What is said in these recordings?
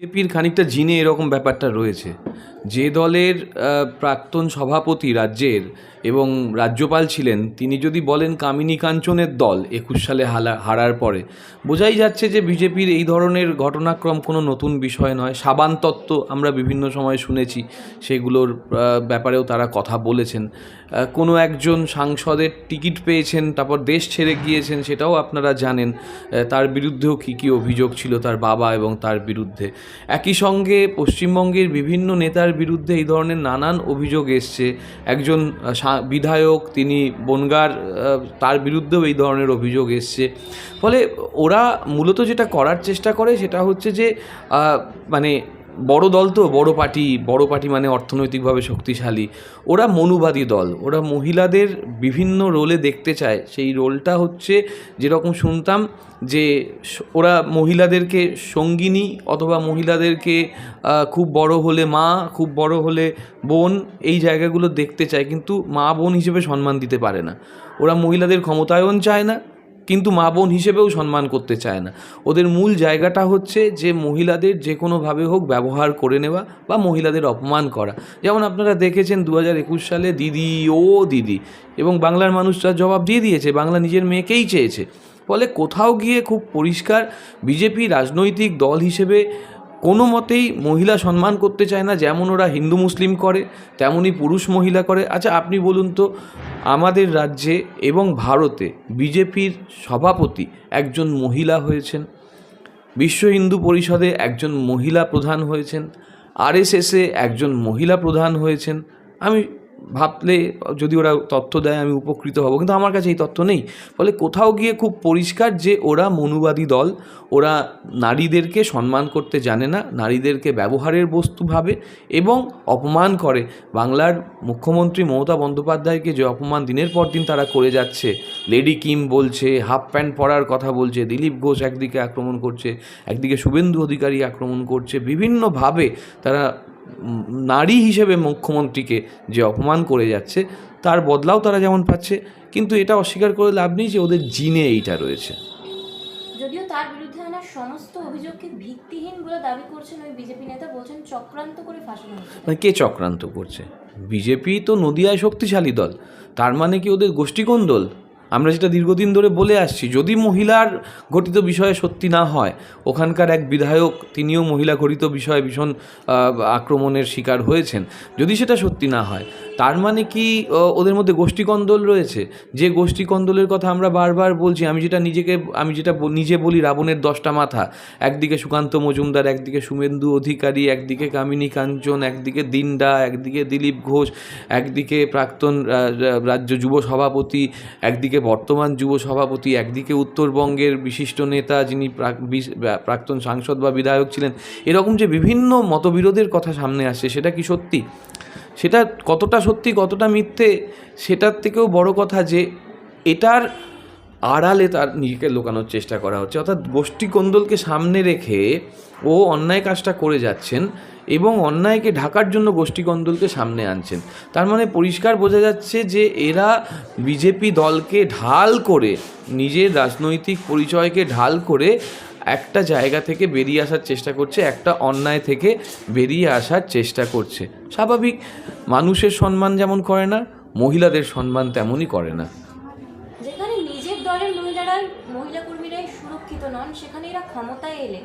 বিজেপির খানিকটা জিনে এরকম ব্যাপারটা রয়েছে। যে দলের প্রাক্তন সভাপতি রাজ্যের এবং রাজ্যপাল ছিলেন, তিনি যদি বলেন কামিনী কাঞ্চনের দল একুশ সালে হালা, হারার পরে, বোঝাই যাচ্ছে যে বিজেপির এই ধরনের ঘটনাক্রম কোনো নতুন বিষয় নয়। সাবান তত্ত্ব আমরা বিভিন্ন সময় শুনেছি, সেগুলোর ব্যাপারেও তারা কথা বলেছেন। কোনো একজন সাংসদের টিকিট পেয়েছেন, তারপর দেশ ছেড়ে গিয়েছেন, সেটাও আপনারা জানেন। তার বিরুদ্ধেও কী কী অভিযোগ ছিল তার বাবা এবং তার বিরুদ্ধে। একই সঙ্গে পশ্চিমবঙ্গের বিভিন্ন নেতার বিরুদ্ধে এই ধরনের নানান অভিযোগ এসছে। একজন বিধায়ক, তিনি বনগার তার বিরুদ্ধেও এই ধরনের অভিযোগ এসছে। ফলে ওরা মূলত যেটা করার চেষ্টা করে সেটা হচ্ছে যে মানে বড় দল তো, বড় পার্টি বড় পার্টি মানে অর্থনৈতিকভাবে শক্তিশালী। ওরা মনুবাদী দল। ওরা মহিলাদের বিভিন্ন রোলে দেখতে চায়। সেই রোলটা হচ্ছে যেরকম শুনতাম যে ওরা মহিলাদেরকে সঙ্গিনী অথবা মহিলাদেরকে খুব বড় হলে মা, খুব বড় হলে বোন এই জায়গাগুলো দেখতে চায়। কিন্তু মা বোন হিসেবে সম্মান দিতে পারে না। ওরা মহিলাদের ক্ষমতায়ন চায় না। কিন্তু মা বোন হিসেবেও সম্মান করতে চায় না। ওদের মূল জায়গাটা হচ্ছে যে মহিলাদের যে কোনোভাবে হোক ব্যবহার করে নেওয়া বা মহিলাদের অপমান করা। যেমন আপনারা দেখেছেন দু হাজার একুশ সালে দিদি, ও দিদি এবং বাংলার মানুষরা জবাব দিয়ে দিয়েছে, বাংলা নিজের মেয়েকেই চেয়েছে। ফলে কোথাও গিয়ে খুব পরিষ্কার বিজেপি রাজনৈতিক দল হিসেবে কোনো মতেই মহিলা সম্মান করতে চায় না, যেমন ওরা হিন্দু মুসলিম করে, তেমনই পুরুষ মহিলা করে। আচ্ছা আপনি বলুন তো, আমাদের রাজ্যে এবং ভারতে বিজেপির সভাপতি একজন মহিলা হয়েছেন, বিশ্ব হিন্দু পরিষদে একজন মহিলা প্রধান হয়েছেন, আরএসএসে একজন মহিলা প্রধান হয়েছেন, আমি ভাবলে যদি ওরা তথ্য দেয়, আমি উপকৃত হব। কিন্তু আমার কাছে এই তথ্য নেই। ফলে কোথাও গিয়ে খুব পরিষ্কার যে ওরা মনুবাদী দল, ওরা নারীদেরকে সম্মান করতে জানে না, নারীদেরকে ব্যবহারের বস্তু ভাবে এবং অপমান করে। বাংলার মুখ্যমন্ত্রী মমতা বন্দ্যোপাধ্যায়কে যে অপমান দিনের পর দিন তারা করে যাচ্ছে। লেডি কিম বলছে, হাফ প্যান্ট পরার কথা বলছে, দিলীপ ঘোষ একদিকে আক্রমণ করছে, একদিকে শুভেন্দু অধিকারী আক্রমণ করছে। বিভিন্নভাবে তারা নারী হিসেবে মুখ্যমন্ত্রীকে যে অপমান করে যাচ্ছে তার বদলাও তারা যেমন পাচ্ছে কিন্তু এটা অস্বীকার করে লাভ নেই যে ওদের জিনে এইটা রয়েছে। যদিও তার বিরুদ্ধে আনা সমস্ত অভিযোগকে ভিত্তিহীন বলে দাবি করছেন ওই বিজেপি নেতা বলছেন চক্রান্ত করে ফাঁসানো হচ্ছে মানে কে চক্রান্ত করছে? বিজেপি তো নদিয়ায় শক্তিশালী দল তার মানে কি ওদের গোষ্ঠীকোন্দল আমরা যেটা দীর্ঘদিন ধরে বলে আসছি, যদি মহিলার ঘটিত বিষয়ে সত্যি না হয়, ওখানকার এক বিধায়ক তিনিও মহিলা ঘটিত বিষয়ে ভীষণ আক্রমণের শিকার হয়েছেন। যদি সেটা সত্যি না হয়, তার মানে কি ওদের মধ্যে গোষ্ঠীকন্দল রয়েছে? যে গোষ্ঠীকন্দলের কথা আমরা বারবার বলছি, আমি যেটা নিজেকে, আমি যেটা নিজে বলি রাবণের দশটা মাথা। একদিকে সুকান্ত মজুমদার, একদিকে শুভেন্দু অধিকারী, একদিকে কামিনী কাঞ্চন, একদিকে দিনডা, একদিকে দিলীপ ঘোষ, একদিকে প্রাক্তন রাজ্য যুব সভাপতি, একদিকে বর্তমান যুব সভাপতি, একদিকে উত্তরবঙ্গের বিশিষ্ট নেতা যিনি প্রাক্তন সাংসদ বা বিধায়ক ছিলেন, এরকম যে বিভিন্ন মতবিরোধের কথা সামনে আসছে, সেটা কি সত্যি? সেটা কতটা সত্যি, কতটা মিথ্যে, সেটার থেকেও বড় কথা যে, এটার আড়ালে তার নিজেকে লুকানোর চেষ্টা করা হচ্ছে। অর্থাৎ গোষ্ঠী কোন্দলকে সামনে রেখে ও অন্যায় কাজটা করে যাচ্ছেন এবং অন্যায়কে ঢাকার জন্য গোষ্ঠী কোন্দলকে সামনে আনছেন। তার মানে পরিষ্কার বোঝা যাচ্ছে যে এরা বিজেপি দলকে ঢাল করে, নিজের রাজনৈতিক পরিচয়কে ঢাল করে একটা জায়গা থেকে বেরিয়ে আসার চেষ্টা করছে, একটা অন্যায় থেকে বেরিয়ে আসার চেষ্টা করছে। স্বাভাবিক, মানুষের সম্মান যেমন করে না, মহিলাদের সম্মান তেমনই করে না যেখানে নিজের দলের মহিলারা মহিলা কর্মীরাই সুরক্ষিত নন সেখানে এরা ক্ষমতায় এলে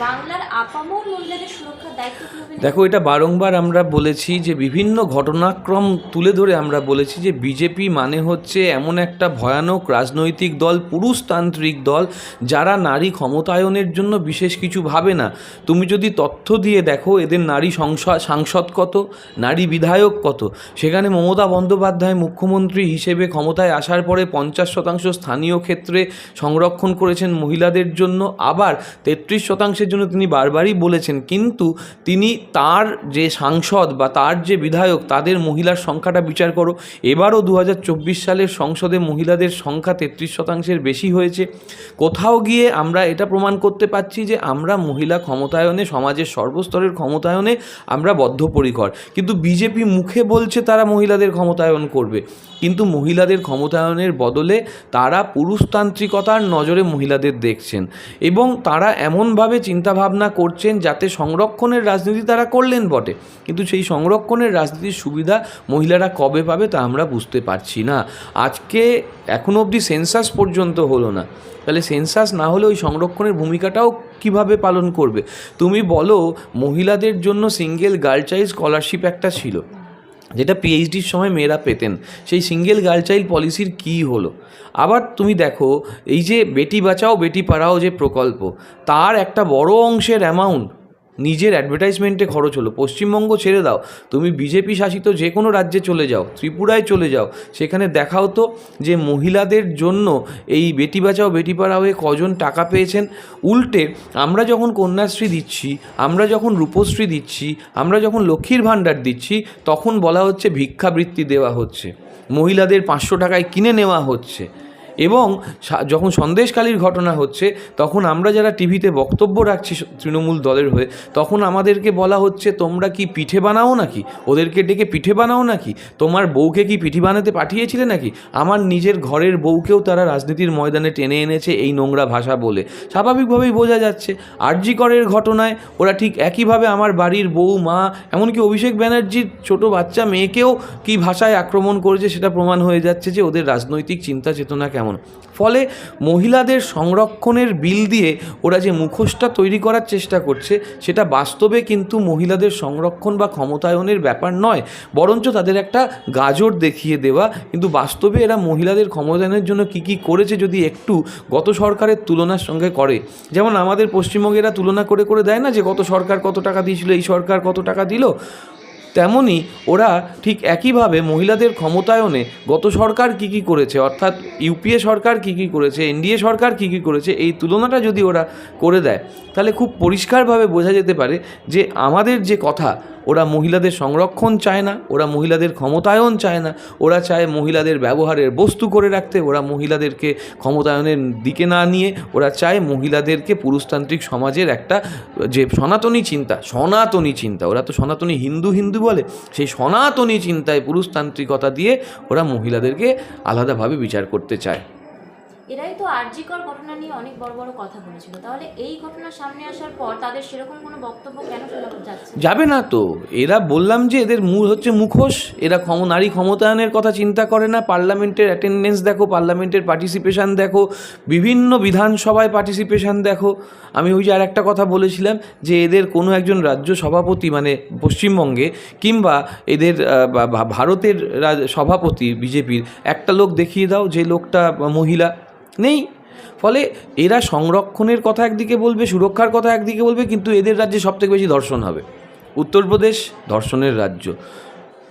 বাংলার আপামর মহিলাদের সুরক্ষার দায়িত্ব দেখো, এটা বারংবার আমরা বলেছি যে বিভিন্ন ঘটনাক্রম তুলে ধরে আমরা বলেছি যে বিজেপি মানে হচ্ছে এমন একটা ভয়ানক রাজনৈতিক দল, পুরুষতান্ত্রিক দল, যারা নারী ক্ষমতায়নের জন্য বিশেষ কিছু ভাবে না। তুমি যদি তথ্য দিয়ে দেখো, এদের নারী সংসদ কত, নারী বিধায়ক কত? সেখানে মমতা বন্দ্যোপাধ্যায় মুখ্যমন্ত্রী হিসেবে ক্ষমতায় আসার পরে পঞ্চাশ শতাংশ স্থানীয় ক্ষেত্রে সংরক্ষণ করেছেন মহিলাদের জন্য। আবার তেত্রিশ শতাংশের জন্য তিনি বারবারই বলেছেন, কিন্তু তিনি তার যে সাংসদ বা তার যে বিধায়ক, তাদের মহিলার সংখ্যাটা বিচার করো। এবারও দু হাজার চব্বিশ সালের সংসদে মহিলাদের সংখ্যা তেত্রিশ শতাংশের বেশি হয়েছে। কোথাও গিয়ে আমরা এটা প্রমাণ করতে পারছি যে আমরা মহিলা ক্ষমতায়নে, সমাজের সর্বস্তরের ক্ষমতায়নে আমরা বদ্ধপরিকর। কিন্তু বিজেপি মুখে বলছে তারা মহিলাদের ক্ষমতায়ন করবে। কিন্তু মহিলাদের ক্ষমতায়নের বদলে তারা পুরুষতান্ত্রিকতার নজরে মহিলাদের দেখছেন। এবং তারা এমনভাবে চিন্তাভাবনা করছেন যাতে সংরক্ষণের রাজনীতি তারা করলেন বটে। কিন্তু সেই সংরক্ষণের রাজনীতির সুবিধা মহিলারা কবে পাবে তা আমরা বুঝতে পারছি না। আজকে এখনও অবধি সেন্সাস পর্যন্ত হলো না। তাহলে সেন্সাস না হলে ওই সংরক্ষণের ভূমিকাটাও কীভাবে পালন করবে? তুমি বলো, মহিলাদের জন্য সিঙ্গেল গার্ল চাইল্ড স্কলারশিপ একটা ছিল। যেটা পিএইচডির সময় মেয়েরা পেতেন, সেই সিঙ্গেল গার্ল চাইল্ড পলিসির কী হলো? আবার তুমি দেখো, এই যে বেটি বাঁচাও, বেটি পাড়াও যে প্রকল্প, তার একটা বড় অংশের অ্যামাউন্ট নিজের অ্যাডভার্টাইজমেন্টে খরচ হলো। পশ্চিমবঙ্গ ছেড়ে দাও। তুমি বিজেপি শাসিত যে কোনো রাজ্যে চলে যাও। ত্রিপুরায় চলে যাও। সেখানে দেখাও তো যে মহিলাদের জন্য এই বেটি বাঁচাও, বেটি পাড়াও এ কজন টাকা পেয়েছেন। উল্টে আমরা যখন কন্যাশ্রী দিচ্ছি, আমরা যখন রূপশ্রী দিচ্ছি, আমরা যখন লক্ষ্মীর ভাণ্ডার দিচ্ছি, তখন বলা হচ্ছে ভিক্ষাবৃত্তি দেওয়া হচ্ছে। মহিলাদের পাঁচশো টাকায় কিনে নেওয়া হচ্ছে। এবং যখন সন্দেশকালীর ঘটনা হচ্ছে, তখন আমরা যারা টিভিতে বক্তব্য রাখছি তৃণমূল দলের হয়ে, তখন আমাদেরকে বলা হচ্ছে, তোমরা কি পিঠে বানাও নাকি? ওদেরকে ডেকে পিঠে বানাও নাকি? তোমার বউকে কি পিঠি বানাতে পাঠিয়েছিলে নাকি? আমার নিজের ঘরের বউকেও তারা রাজনীতির ময়দানে টেনে এনেছে এই নোংরা ভাষা বলে। স্বাভাবিকভাবেই বোঝা যাচ্ছে আরজি করের ঘটনায় ওরা ঠিক একইভাবে আমার বাড়ির বউ, মা, এমনকি অভিষেক ব্যানার্জির ছোট বাচ্চা মেয়েকেও কি ভাষায় আক্রমণ করেছে সেটা প্রমাণ হয়ে যাচ্ছে যে ওদের রাজনৈতিক চিন্তা চেতনা কেমন। ফলে মহিলাদের সংরক্ষণের বিল দিয়ে ওরা যে মুখোশটা তৈরি করার চেষ্টা করছে, সেটা বাস্তবে কিন্তু মহিলাদের সংরক্ষণ বা ক্ষমতায়নের ব্যাপার নয়, বরঞ্চ তাদের একটা গাজর দেখিয়ে দেওয়া। কিন্তু বাস্তবে এরা মহিলাদের ক্ষমতায়নের জন্য কি কি করেছে যদি একটু গত সরকারের তুলনার সঙ্গে করে। যেমন আমাদের পশ্চিমবঙ্গে এরা তুলনা করে করে দেয় না যে গত সরকার কত টাকা দিয়েছিল, এই সরকার কত টাকা দিল? তেমনই ওরা ঠিক একইভাবে মহিলাদের ক্ষমতায়নে গত সরকার কি কি করেছে? অর্থাৎ ইউপিএ সরকার কি কি করেছে? এনডিএ সরকার কি কি করেছে? এই তুলনাটা যদি ওরা করে দেয়, তাহলে খুব পরিষ্কারভাবে বোঝা যেতে পারে যে আমাদের যে কথা ওরা মহিলাদের সংরক্ষণ চায় না, ওরা মহিলাদের ক্ষমতায়ন চায় না, ওরা চায় মহিলাদের ব্যবহারের বস্তু করে রাখতে, ওরা মহিলাদেরকে ক্ষমতায়নের দিকে না নিয়ে, ওরা চায় মহিলাদেরকে পুরুষতান্ত্রিক সমাজের একটা, যে সনাতনী চিন্তা সনাতনী চিন্তা, ওরা তো সনাতনী হিন্দু হিন্দু বলে, সেই সনাতনী চিন্তায় পুরুষতান্ত্রিকতা দিয়ে ওরা মহিলাদেরকে আলাদাভাবে বিচার করতে চায়। এরাই তো আরজিকর ঘটনা নিয়ে অনেক বড় বড় কথা বলেছিল। তাহলে এই ঘটনা সামনে আসার পর তাদের সেরকম কোনো বক্তব্য কেন শোনা যাচ্ছে? যাবে না তো। এরা বললাম যে এদের মূল হচ্ছে মুখোশ। এরা ক্ষম, নারী ক্ষমতায়নের কথা চিন্তা করে না। পার্লামেন্টের অ্যাটেন্ডেন্স দেখো, পার্লামেন্টের পার্টিসিপেশান দেখো, বিভিন্ন বিধানসভায় পার্টিসিপেশান দেখো। আমি ওই যে আর একটা কথা বলেছিলাম যে এদের কোনো একজন রাজ্য সভাপতি মানে পশ্চিমবঙ্গে কিংবা এদের ভারতের সভাপতি, বিজেপির, একটা লোক দেখিয়ে দাও যে লোকটা মহিলা। নেই। ফলে এরা সংরক্ষণের কথা একদিকে বলবে, সুরক্ষার কথা একদিকে বলবে, কিন্তু এদের রাজ্যে সবথেকে বেশি ধর্ষণ হবে। উত্তরপ্রদেশ ধর্ষণের রাজ্য।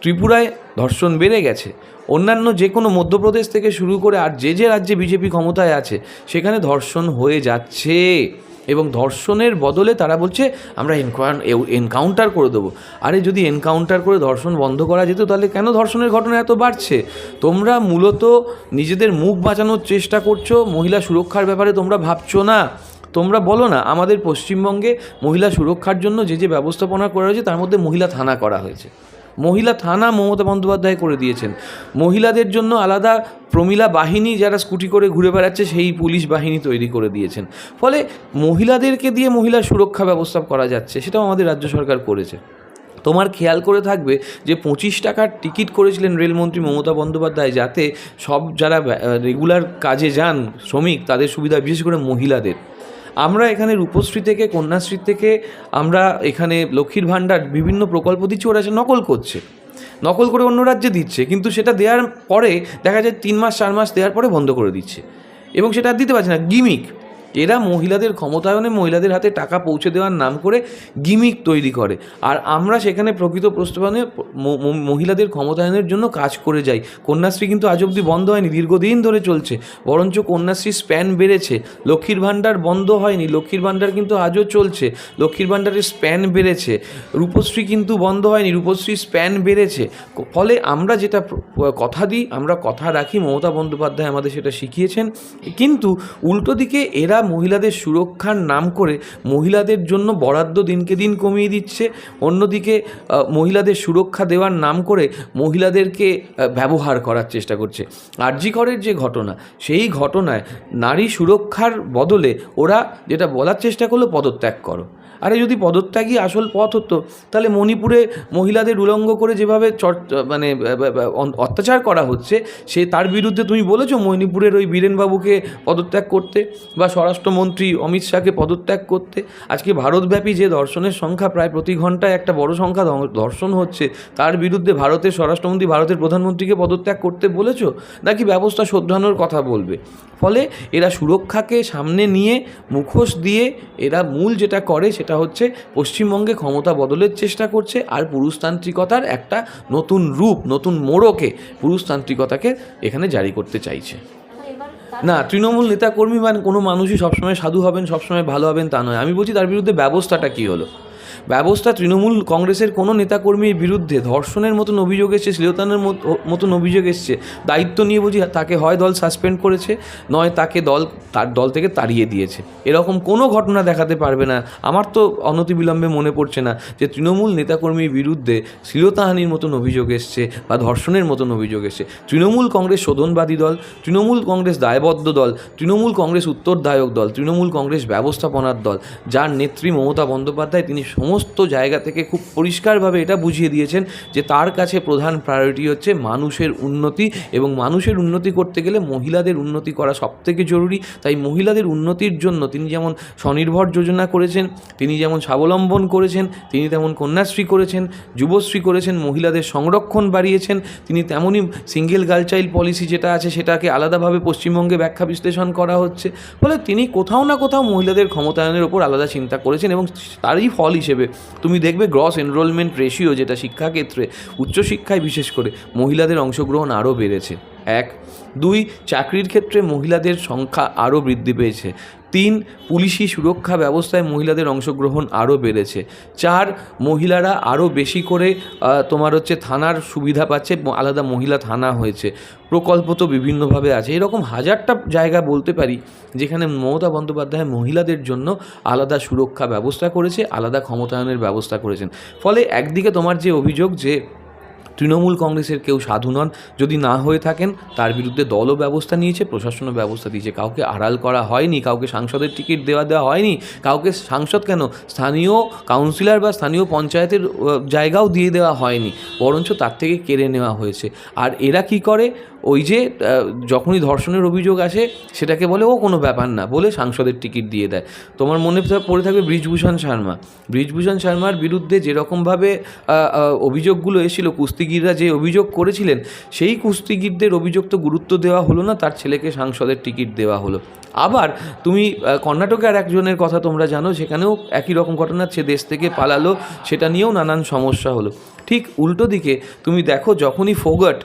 ত্রিপুরায় ধর্ষণ বেড়ে গেছে। অন্যান্য যে কোনো মধ্যপ্রদেশ থেকে শুরু করে আর যে যে রাজ্যে বিজেপি ক্ষমতায় আছে, সেখানে ধর্ষণ হয়ে যাচ্ছে। এবং ধর্ষণের বদলে তারা বলছে, আমরা এনকাউন্টার করে দেবো। আরে, যদি এনকাউন্টার করে ধর্ষণ বন্ধ করা যেত, তাহলে কেন ধর্ষণের ঘটনা এত বাড়ছে? তোমরা মূলত নিজেদের মুখ বাঁচানোর চেষ্টা করছ, মহিলা সুরক্ষার ব্যাপারে তোমরা ভাবছ না। তোমরা বলো না, আমাদের পশ্চিমবঙ্গে মহিলা সুরক্ষার জন্য যে যে ব্যবস্থাপনা করা হয়েছে, তার মধ্যে মহিলা থানা করা হয়েছে। মহিলা থানা মমতা বন্দ্যোপাধ্যায় করে দিয়েছেন। মহিলাদের জন্য আলাদা প্রমিলা বাহিনী যারা স্কুটি করে ঘুরে বেড়াচ্ছে, সেই পুলিশ বাহিনী তৈরি করে দিয়েছেন। ফলে মহিলাদেরকে দিয়ে মহিলা সুরক্ষা ব্যবস্থা করা যাচ্ছে, সেটাও আমাদের রাজ্য সরকার করেছে। তোমার খেয়াল করে থাকবে যে পঁচিশ টাকার টিকিট করেছিলেন রেলমন্ত্রী মমতা বন্দ্যোপাধ্যায় যাতে সব যারা রেগুলার কাজে যান, শ্রমিক, তাদের সুবিধা, বিশেষ করে মহিলাদের। আমরা এখানে রূপশ্রী থেকে, কন্যাশ্রী থেকে, আমরা এখানে লক্ষ্মীর ভাণ্ডার, বিভিন্ন প্রকল্প দিচ্ছি, ওরা সে নকল করছে। নকল করে অন্য রাজ্যে দিচ্ছে, কিন্তু সেটা দেওয়ার পরে দেখা যায় তিন মাস, চার মাস দেওয়ার পরে বন্ধ করে দিচ্ছে। এবং সেটা দিতে পারছে না। গিমিক। এরা মহিলাদের ক্ষমতায়নে মহিলাদের হাতে টাকা পৌঁছে দেওয়ার নাম করে গিমিক তৈরি করে। আর আমরা সেখানে প্রকৃত প্রস্তাবনে মহিলাদের ক্ষমতায়নের জন্য কাজ করে যাই। কন্যাশ্রী কিন্তু আজ অবধি বন্ধ হয়নি, দীর্ঘদিন ধরে চলছে। বরঞ্চ কন্যাশ্রী স্প্যান বেড়েছে। লক্ষ্মীর ভাণ্ডার বন্ধ হয়নি, লক্ষ্মীর ভাণ্ডার কিন্তু আজও চলছে। লক্ষ্মীর ভাণ্ডারের স্প্যান বেড়েছে। রূপশ্রী কিন্তু বন্ধ হয়নি রূপশ্রী স্প্যান বেড়েছে। ফলে আমরা যেটা কথা দিই, আমরা কথা রাখি। মমতা বন্দ্যোপাধ্যায় আমাদের সেটা শিখিয়েছেন। কিন্তু উল্টো দিকে এরা মহিলাদের সুরক্ষার নাম করে মহিলাদের জন্য বরাদ্দ দিনকে দিন কমিয়ে দিচ্ছে। অন্যদিকে মহিলাদের সুরক্ষা দেওয়ার নাম করে মহিলাদেরকে ব্যবহার করার চেষ্টা করছে। আরজিকরের যে ঘটনা, সেই ঘটনায় নারী সুরক্ষার বদলে ওরা যেটা বলার চেষ্টা করল, পদত্যাগ করো। আরে, যদি পদত্যাগই আসল পথ হতো, তাহলে মণিপুরে মহিলাদের উলঙ্গ করে যেভাবে মানে অত্যাচার করা হচ্ছে, সে তার বিরুদ্ধে তুমি বলেছ মণিপুরের ওই বীরেনবাবুকে পদত্যাগ করতে? বা স্বরাষ্ট্রমন্ত্রী অমিত শাহকে পদত্যাগ করতে আজকে ভারতব্যাপী যে দর্শনের সংখ্যা প্রায় প্রতি ঘন্টায় একটা বড় সংখ্যা দর্শন হচ্ছে, তার বিরুদ্ধে ভারতের স্বরাষ্ট্রমন্ত্রী, ভারতের প্রধানমন্ত্রীকে পদত্যাগ করতে বলেছ? নাকি ব্যবস্থা শোধরানোর কথা বলবে? ফলে এরা সুরক্ষাকে সামনে নিয়ে মুখোশ দিয়ে এরা মূল যেটা করে সেটা হচ্ছে পশ্চিমবঙ্গে ক্ষমতা বদলের চেষ্টা করছে আর পুরুষতান্ত্রিকতার একটা নতুন রূপ, নতুন মোড়কে পুরুষতান্ত্রিকতাকে এখানে জারি করতে চাইছে। না, তৃণমূল নেতাকর্মী বা কোনো মানুষই সবসময় সাধু হবেন, সবসময় ভালো হবেন তা নয়। আমি বলছি তার বিরুদ্ধে ব্যবস্থাটা কী হলো? ব্যবস্থা তৃণমূল কংগ্রেসের কোনো নেতাকর্মীর বিরুদ্ধে ধর্ষণের মতন অভিযোগ এসছে, শ্লীলতানের মত- মতন অভিযোগ এসছে। দায়িত্ব নিয়ে বুঝি তাকে হয় দল সাসপেন্ড করেছে, নয় তাকে দল, তার দল থেকে তাড়িয়ে দিয়েছে। এরকম কোনো ঘটনা দেখাতে পারবে না। আমার তো অনতিবিলম্বে মনে পড়ছে না যে তৃণমূল নেতাকর্মীর বিরুদ্ধে শ্লীলতাহানির মতন অভিযোগ এসছে বা ধর্ষণের মতন অভিযোগ এসছে। তৃণমূল কংগ্রেস শোধনবাদী দল, তৃণমূল কংগ্রেস দায়বদ্ধ দল, তৃণমূল কংগ্রেস উত্তরদায়ক দল, তৃণমূল কংগ্রেস ব্যবস্থাপনার দল, যার নেত্রী মমতা বন্দ্যোপাধ্যায় তিনি সমস্ত জায়গা থেকে খুব পরিষ্কারভাবে এটা বুঝিয়ে দিয়েছেন যে তার কাছে প্রধান প্রায়োরিটি হচ্ছে মানুষের উন্নতি এবং মানুষের উন্নতি করতে গেলে মহিলাদের উন্নতি করা সবথেকে জরুরি। তাই মহিলাদের উন্নতির জন্য তিনি যেমন স্বনির্ভর যোজনা করেছেন, তিনি যেমন স্বাবলম্বন করেছেন, তিনি তেমন কন্যাশ্রী করেছেন, যুবশ্রী করেছেন, মহিলাদের সংরক্ষণ বাড়িয়েছেন, তিনি তেমনই সিঙ্গেল গার্ল চাইল্ড পলিসি যেটা আছে সেটাকে আলাদাভাবে পশ্চিমবঙ্গে ব্যাখ্যা বিশ্লেষণ করা হচ্ছে। ফলে তিনি কোথাও না কোথাও মহিলাদের ক্ষমতায়নের ওপর আলাদা চিন্তা করেছেন এবং তারই ফল হিসেবে তুমি দেখবে গ্রস এনরোলমেন্ট রেশিও যেটা শিক্ষাক্ষেত্রে উচ্চশিক্ষায় বিশেষ করে মহিলাদের অংশগ্রহণ আরও বেড়েছে। এক, দুই, চাকরির ক্ষেত্রে মহিলাদের সংখ্যা আরও বৃদ্ধি পেয়েছে। তিন, পুলিশি সুরক্ষা ব্যবস্থায় মহিলাদের অংশগ্রহণ আরও বেড়েছে। চার, মহিলারা আরও বেশি করে তোমার হচ্ছে থানার সুবিধা পাচ্ছে আলাদা মহিলা থানা হয়েছে। প্রকল্প তো বিভিন্নভাবে আছে। এরকম হাজারটা জায়গা বলতে পারি, যেখানে মমতা বন্দ্যোপাধ্যায় মহিলাদের জন্য আলাদা সুরক্ষা ব্যবস্থা করেছে, আলাদা ক্ষমতায়নের ব্যবস্থা করেছেন। ফলে একদিকে তোমার যে অভিযোগ যে তৃণমূল কংগ্রেসের কেউ সাধু নন। যদি না হয়ে থাকেন, তার বিরুদ্ধে দলও ব্যবস্থা নিয়েছে, প্রশাসনও ব্যবস্থা দিয়েছে। কাউকে আড়াল করা হয়নি, কাউকে সাংসদের টিকিট দেওয়া দেওয়া হয়নি, কাউকে সাংসদ কেন? স্থানীয় কাউন্সিলর বা স্থানীয় পঞ্চায়েতের জায়গাও দিয়ে দেওয়া হয়নি, বরঞ্চ তার থেকে কেড়ে নেওয়া হয়েছে। আর এরা কি করে? ওই যে যখনই ধর্ষণের অভিযোগ আসে, সেটাকে বলে, ও, কোনো ব্যাপার না। বলে সাংসদের টিকিট দিয়ে দেয়। তোমার মনে পড়ে থাকবে ব্রিজভূষণ শর্মা। ব্রিজভূষণ শর্মার বিরুদ্ধে যেরকমভাবে অভিযোগগুলো এসেছিল, কুস্তিগিররা যে অভিযোগ করেছিলেন, সেই কুস্তিগিরদের অভিযোগ তো গুরুত্ব দেওয়া হলো না, তার ছেলেকে সাংসদের টিকিট দেওয়া হলো। আবার তুমি কর্ণাটকে আর একজনের কথা তোমরা জানো, সেখানেও একই রকম ঘটনা, সে দেশ থেকে পালালো, সেটা নিয়েও নানান সমস্যা হলো। ঠিক উল্টো দিকে তুমি দেখো যখনই ফোগাট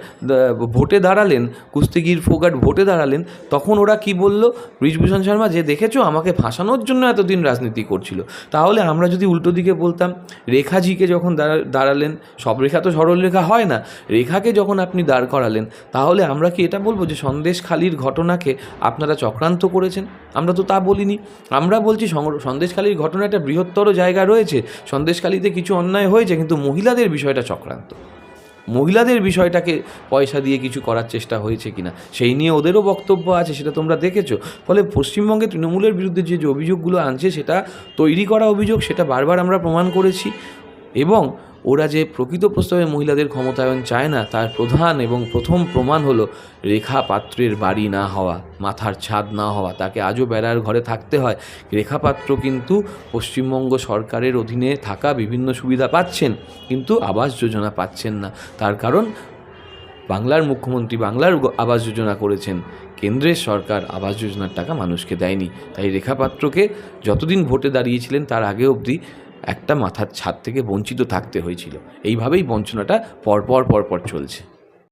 ভোটে দাঁড়ালেন, কুস্তিগির ফোগাট ভোটে দাঁড়ালেন, তখন ওরা কি বলল ব্রিজভূষণ শর্মা, যে দেখেছ, আমাকে ফাঁসানোর জন্য এতদিন রাজনীতি করছিল। তাহলে আমরা যদি উল্টো দিকে বলতাম, রেখাজিকে যখন দাঁড়ালেন সব রেখা তো সরল রেখা হয় না, রেখাকে যখন আপনি দাঁড় করালেন, তাহলে আমরা কি এটা বলব যে সন্দেশখালির ঘটনাকে আপনারা চক্রান্ত করেছেন? আমরা তো তা বলিনি। আমরা বলছি সন্দেশখালির ঘটনা একটা বৃহত্তর জায়গা রয়েছে, সন্দেশখালিতে কিছু অন্যায় হয়েছে, কিন্তু মহিলাদের বিষয়টা চক্রান্ত। মহিলাদের বিষয়টাকে পয়সা দিয়ে কিছু করার চেষ্টা হয়েছে কিনা, সেই নিয়ে ওদেরও বক্তব্য আছে, সেটা তোমরা দেখেছ। ফলে পশ্চিমবঙ্গে তৃণমূলের বিরুদ্ধে যে যে অভিযোগগুলো আনছে, সেটা তৈরি করা অভিযোগ, সেটা বারবার আমরা প্রমাণ করেছি। এবং ওরা যে প্রকৃত প্রস্তাবে মহিলাদের ক্ষমতায়ন চায় না, তার প্রধান এবং প্রথম প্রমাণ হলো রেখা পাত্রের বাড়ি না হওয়া, মাথার ছাদ না হওয়া, তাকে আজও বেড়ার ঘরে থাকতে হয়। রেখা পাত্র কিন্তু পশ্চিমবঙ্গ সরকারের অধীনে থাকা বিভিন্ন সুবিধা পাচ্ছেন, কিন্তু আবাস যোজনা পাচ্ছেন না। তার কারণ, বাংলার মুখ্যমন্ত্রী বাংলার আবাস যোজনা করেছেন। কেন্দ্রের সরকার আবাস যোজনার টাকা মানুষকে দেয়নি। তাই রেখাপাত্রকে যতদিন ভোটে দাঁড়িয়েছিলেন, তার আগে অবধি একটা মাথার ছাদ থেকে বঞ্চিত থাকতে হয়েছিল। এইভাবেই বঞ্চনাটা পরপর পরপর চলছে।